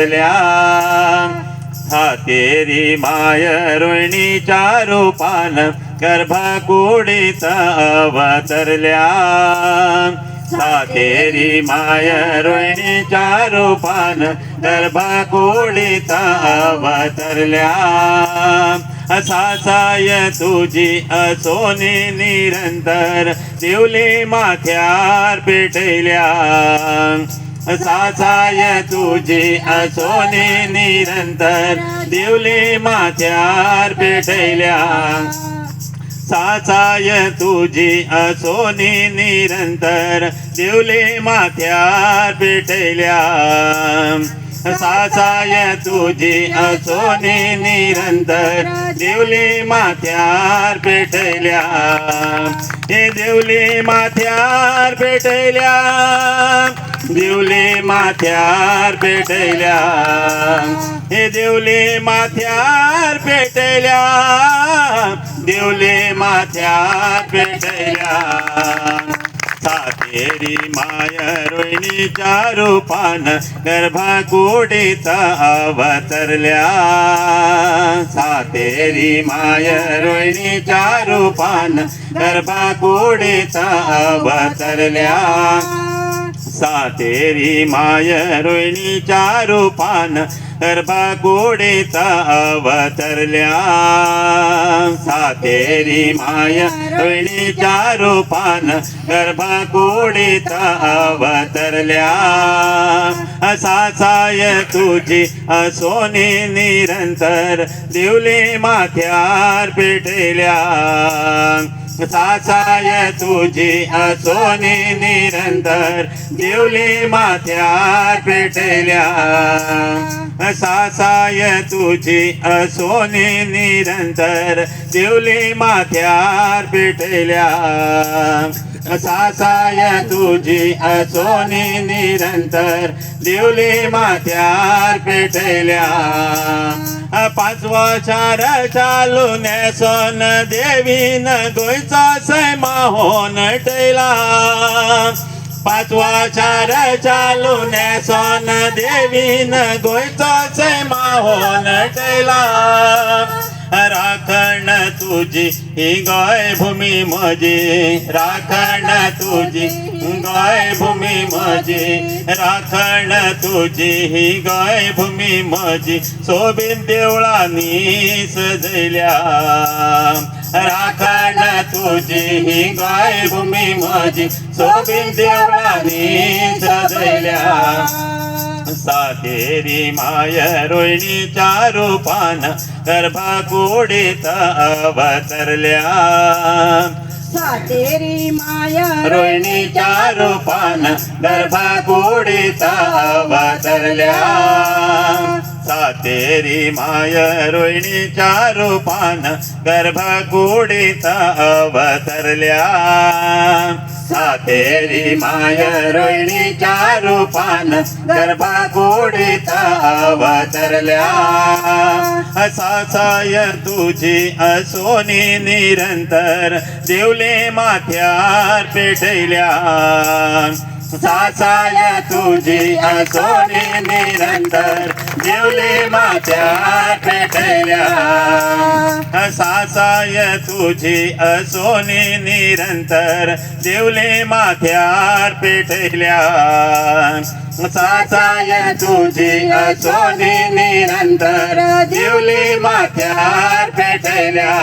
अवतरल्या हा तेरी माय रोहिणीच्या रूपान गर्भकुडीत अवतरल्या. हा तेरी माय रोहिणीच्या रूपान गर्भकुडीत अवतरल्या. असा साय तुझी असोने निरंतर देवली माथ्यार पेटल्या सासाय तुझी असोने निरंतर. देवले माथ्यार पेटल्या सासाय तुझी असोने निरंतर. देवले माथ्यार पेटल्या सासाय तुझी असोने निरंतर. देवले माथ्यार पेटल्या हे देवले माथ्यार पेटल्या देवले माथ्यार पेटल्या. हे देवले माथ्यार पेटल्या. देवले माथ्यार पेटल्या. सातेरी माय रोहिणीच्या रूपान गर्भाकुडीत अवतरल्या. सातेरी माय रोहिणीच्या रूपान गर्भाकुडीत अवतरल्या. सातेरी माय रोहिणीच्या रूपान गोडेचा अवतरल्या. सातेरी माय रोहिणीच्या रूपान गोडेचा अवतरल्या. असा साय तुझी असोने निरंतर दिवली माथ्यार पेटल्या. सासाय तुझी असोने निरंतर देवली माथ्यार पेटल्या. सासाय तुझी असोने निरंतर देवली माथ्यार पेटल्या. सासाय तुझी असोनी निरंतर देवली माथ्यार पेटल्या. पाचवा चालू चालून सोन देवीन गोयचा सैमा होन टेला पाचवा चालू चालून सोन देवीन गोयचा सैमा होन टेला तुझी ही गाय भूमी माझी राखण तुझी गाय भूमी माझी राखण तुझी ही गाय भूमी माझी सोबीन देवळानी सजल्या राखण तुझी ही गाय भूमी माझी सोबीन देवळानी सजल्या सातेरी माय रोहिणीच्या रूपान गर्भाकुडीत अवतरल्या. सातेरी माया रोहिणीच्या रूपान गर्भाकुडीत अवतरल्या. सातेरी माय रोहिणीच्या रूपान गर्भकुडीत अवतरल्या. सातेरी माय रोहिणीच्या रूपान गर्भकुडीत अवतरल्या. असा साय तुझी असोनी निरंतर देवले माथ्यार पेटल्या सासाय तुझी असोने निरंतर देवले माझ्या पेटल्या. सासाय तुझी असोने निरंतर देवले माथ्यार पेटल्या. सासाय तुझी असोने निरंतर देवले माथ्यार पेटल्या.